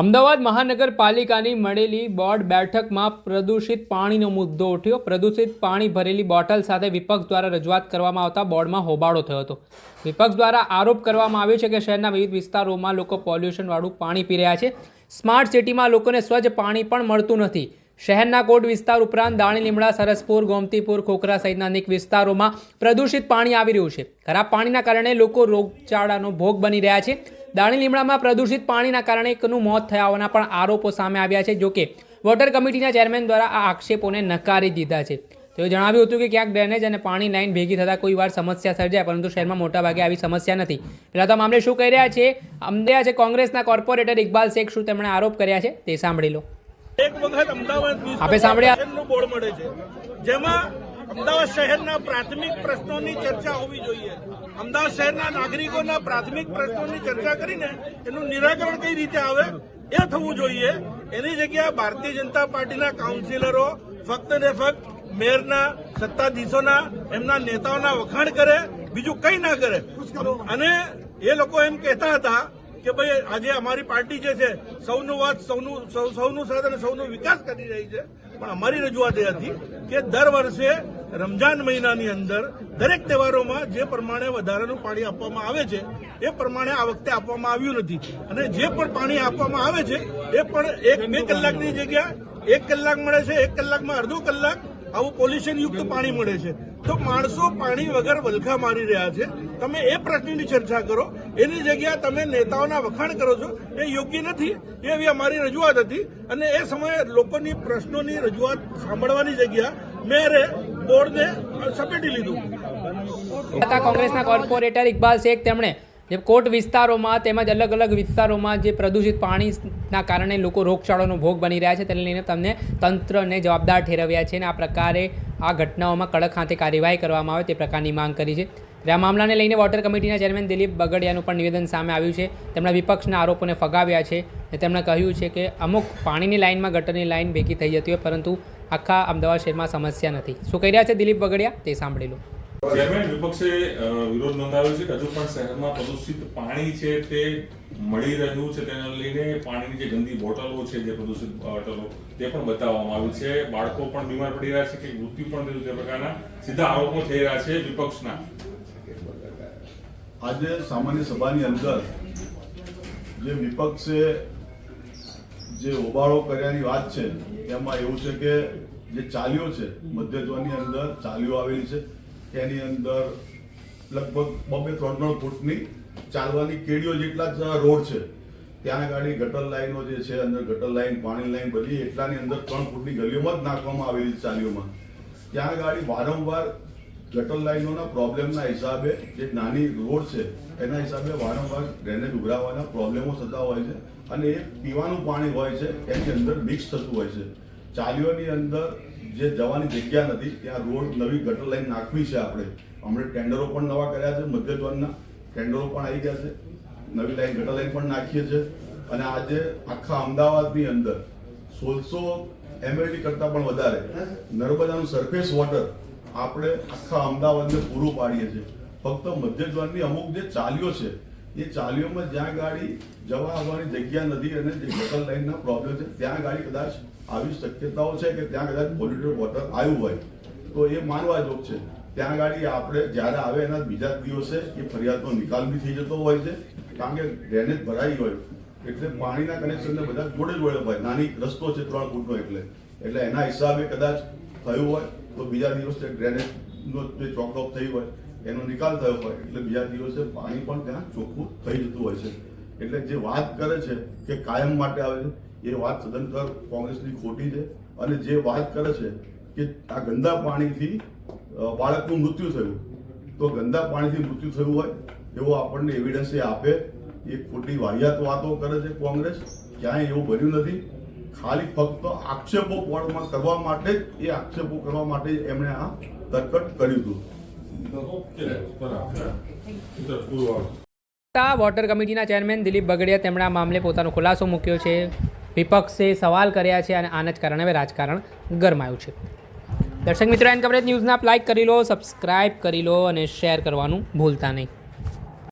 અમદાવાદ મહાનગરપાલિકાની મળેલી બોર્ડ બેઠકમાં પ્રદૂષિત પાણીનો મુદ્દો ઉઠ્યો. પ્રદૂષિત પાણી ભરેલી બોટલ સાથે વિપક્ષ દ્વારા રજૂઆત કરવામાં આવતા બોર્ડમાં હોબાળો થયો હતો. વિપક્ષ દ્વારા આરોપ કરવામાં આવ્યો છે કે શહેરના વિવિધ વિસ્તારોમાં લોકો પોલ્યુશનવાળું પાણી પી રહ્યા છે. સ્માર્ટ સિટીમાં લોકોને સ્વચ્છ પાણી પણ મળતું નથી. શહેરના કોટ વિસ્તાર ઉપરાંત દાણી લીમડા, સરસપુર, ગોમતીપુર, ખોખરા સહિતના અનેક વિસ્તારોમાં પ્રદૂષિત પાણી આવી રહ્યું છે. ખરાબ પાણીના કારણે લોકો રોગચાળાનો ભોગ બની રહ્યા છે. દાણી લીમડામાં પ્રદૂષિત પાણીના કારણે એકનું મોત થયા હોવાના પણ આરોપો સામે આવ્યા છે જોકે વોટર કમિટીના ચેરમેન દ્વારા આ આક્ષેપોને નકારી દીધા છે. તેઓએ જણાવ્યું હતું કે ક્યાંક ડ્રેનેજ અને પાણી લાઈન ભેગી થતાં કોઈ વાર સમસ્યા સર્જાય પરંતુ શહેરમાં મોટાભાગે આવી સમસ્યા નથી. પહેલાં તો મામલે શું કહી રહ્યા છે? અમદાવાદ છે કોંગ્રેસના કોર્પોરેટર ઇકબાલ શેખ શું તેમણે આરોપ કર્યા છે? તે સાંભળી લો. એક વખત અમદાવાદ આપે સાંભળ્યા? બોર્ડ મળે છે જેમાં અમદાવાદ શહેરના પ્રાથમિક પ્રશ્નોની ચર્ચા હોવી જોઈએ. અમદાવાદ શહેરના નાગરિકોના પ્રાથમિક પ્રશ્નોની ચર્ચા કરીને એનું નિરાકરણ કઈ રીતે આવે એ થવું જોઈએ. એની જગ્યાએ ભારતીય જનતા પાર્ટીના કાઉન્સિલરો ફક્ત ને ફક્ત મેયરના, સત્તાધીશોના, એમના નેતાઓના વખાણ કરે, બીજું કંઈ ના કરે. અને એ લોકો એમ કહેતા હતા કે ભાઈ આજે અમારી પાર્ટી જે છે, સૌનું વાત, સૌનું સૌનું સાથ અને સૌનો વિકાસ કરી રહી છે. પણ અમારી રજૂઆત એ હતી કે દર વર્ષે રમજાન મહિનાની અંદર દરેક તહેવારોમાં જે પ્રમાણે વધારાનું પાણી આપવામાં આવે છે, એ પ્રમાણે આ વખતે આપવામાં આવ્યું નથી. અને જે પણ પાણી આપવામાં આવે છે, એ પણ એક બે કલાકની જગ્યા, એક કલાક મળે છે, એક કલાકમાં અડધો કલાક આવું પોલ્યુશન યુક્ત પાણી મળે છે. તો માણસો પાણી વગર વલખા મારી રહ્યા છે. તમે એ પ્રશ્નની ચર્ચા કરો. એની જગ્યા તમે નેતાઓના વખાણ કરો છો. એ યોગ્ય નથી. એવી અમારી રજૂઆત હતી. અને એ સમયે લોકોની પ્રશ્નોની રજૂઆત સાંભળવાની જગ્યા મેયરે બોર્ડને સપેટી લીધું. કોંગ્રેસના કોર્પોરેટર ઇકબાલ શેખ તેમણે જે કોટ વિસ્તારોમાં તેમજ અલગ અલગ વિસ્તારોમાં જે પ્રદૂષિત પાણીના કારણે લોકો રોગચાળાનો ભોગ બની રહ્યા છે, તેને લઈને તમને તંત્રને જવાબદાર ઠેરવ્યા છે અને આ પ્રકારે આ ઘટનાઓમાં કડક હાથે કાર્યવાહી કરવામાં આવે તે પ્રકારની માંગ કરી છે. ત્યારે આ મામલાને લઈને વોટર કમિટીના ચેરમેન દિલીપ બગડિયાનું પણ નિવેદન સામે આવ્યું છે. તેમણે વિપક્ષના આરોપોને ફગાવ્યા છે અને તેમણે કહ્યું છે કે અમુક પાણીની લાઇનમાં ગટરની લાઇન ભેગી થઈ જતી હોય, પરંતુ આખા અમદાવાદ શહેરમાં સમસ્યા નથી. શું કહી રહ્યા છે દિલીપ બગડિયા? તે સાંભળી લો. ચેરમેન વિપક્ષે વિરોધ નોંધાવ્યો છે કે હજુ પણ શહેરમાં પ્રદૂષિત પાણી છે તે મળી રહ્યું છે. તેને લઈને પાણીની જે ગંદી બોટલો છે, જે પ્રદૂષિત બોટલો, તે પણ બતાવવામાં આવી છે. બાળકો પણ બીમાર પડી રહ્યા છે કે મૃત્યુ પણ થયું તે પ્રકારના સીધા આરોપો થઈ રહ્યા છે વિપક્ષના. આજે સામાન્ય સભાની અંદર જે વિપક્ષે જે હોબાળો કર્યાની વાત છે એમાં એવું છે કે જે ચાલીઓ છે મધ્યત્વની અંદર ચાલીઓ આવેલી છે, તેની અંદર લગભગ બબે ત્રણ ત્રણ ફૂટની ચાલવાની કેડીઓ જેટલા જ રોડ છે, ત્યાં ગાડી ગટર લાઈનો જે છે, અંદર ગટર લાઈન, પાણી લાઈન બધી એટલાની અંદર ત્રણ ફૂટની ગલીઓમાં જ નાખવામાં આવેલી છે ચાલીઓમાં. ત્યાં ગાડી વારંવાર ગટર લાઈનોના પ્રોબ્લેમના હિસાબે જે નાની રોડ છે, એના હિસાબે વારંવાર ડ્રેનેજ ઉભરાવાના પ્રોબ્લેમો થતા હોય છે અને એ પીવાનું પાણી હોય છે, એની અંદર મિક્સ થતું હોય છે. ચાલીઓની અંદર જે જવાની જગ્યા નથી, ત્યાં રોડ નવી ગટર લાઈન નાખવી છે આપણે. હમણાં ટેન્ડરો પણ નવા કર્યા છે મધ્યધ્વનના ટેન્ડરો પણ આવી ગયા છે. નવી લાઈન ગટર લાઈન પણ નાખીએ છે. અને આજે આખા અમદાવાદની અંદર સોળસો એમએલડી કરતાં પણ વધારે નર્મદાનું સરફેસ વોટર આપણે આખા અમદાવાદને પૂરું પાડીએ છીએ. ફક્ત મધ્યદ્વારની અમુક જે ચાલીઓ છે, એ ચાલીઓમાં જ્યાં ગાડી જવા આવવાની જગ્યા નથી અને જે લોકલ લાઈનના પ્રોબ્લેમ છે, ત્યાં ગાડી કદાચ આવી શક્યતાઓ છે કે ત્યાં કદાચ પોલ્યુટેડ વોટર આવ્યું હોય. તો એ માનવા જોગ છે. ત્યાં ગાડી આપણે જ્યારે આવે એના બીજા દિવસે એ ફરિયાદનો નિકાલ બી થઈ જતો હોય છે, કારણ કે ડ્રેનેજ ભરાઈ હોય. એટલે પાણીના કનેક્શનને બધા જોડે જોડે હોય. નાની રસ્તો છે ત્રણ ફૂટનો એટલે. એટલે એના હિસાબે કદાચ થયું હોય તો બીજા દિવસે ડ્રેનેજનો જે ચોકઅપ થઈ હોય, એનો નિકાલ થયો હોય, એટલે બીજા દિવસે પાણી પણ ત્યાં ચોખ્ખું થઈ જતું હોય છે. એટલે જે વાત કરે છે કે કાયમ માટે આવે છે, એ વાત સદંતર કોંગ્રેસની ખોટી છે અને જે વાત કરે છે કે આ ગંદા પાણીથી બાળકનું મૃત્યુ થયું. તો ગંદા પાણીથી મૃત્યુ થયું હોય, એવો આપણને એવિડન્સ એ આપે. એ ખોટી વાહિયાત વાતો કરે છે કોંગ્રેસ, ક્યાંય એવું બન્યું નથી. ખાલી ફક્ત આક્ષેપો કોર્ટમાં કરવા માટે જ, એ આક્ષેપો કરવા માટે જ એમણે આ તરકટ કર્યું હતું. વોટર કમિટીના ચેરમેન દિલીપ બગડિયા તેમણે આ મામલે પોતાનો ખુલાસો મૂક્યો છે. વિપક્ષે સવાલ કર્યા છે અને આના જ કારણે હવે રાજકારણ ગરમાયું છે. દર્શક મિત્રો, એન કવરેજ ન્યૂઝના લાઇક કરી લો સબસ્ક્રાઇબ કરી લો અને શેર કરવાનું ભૂલતા નહીં.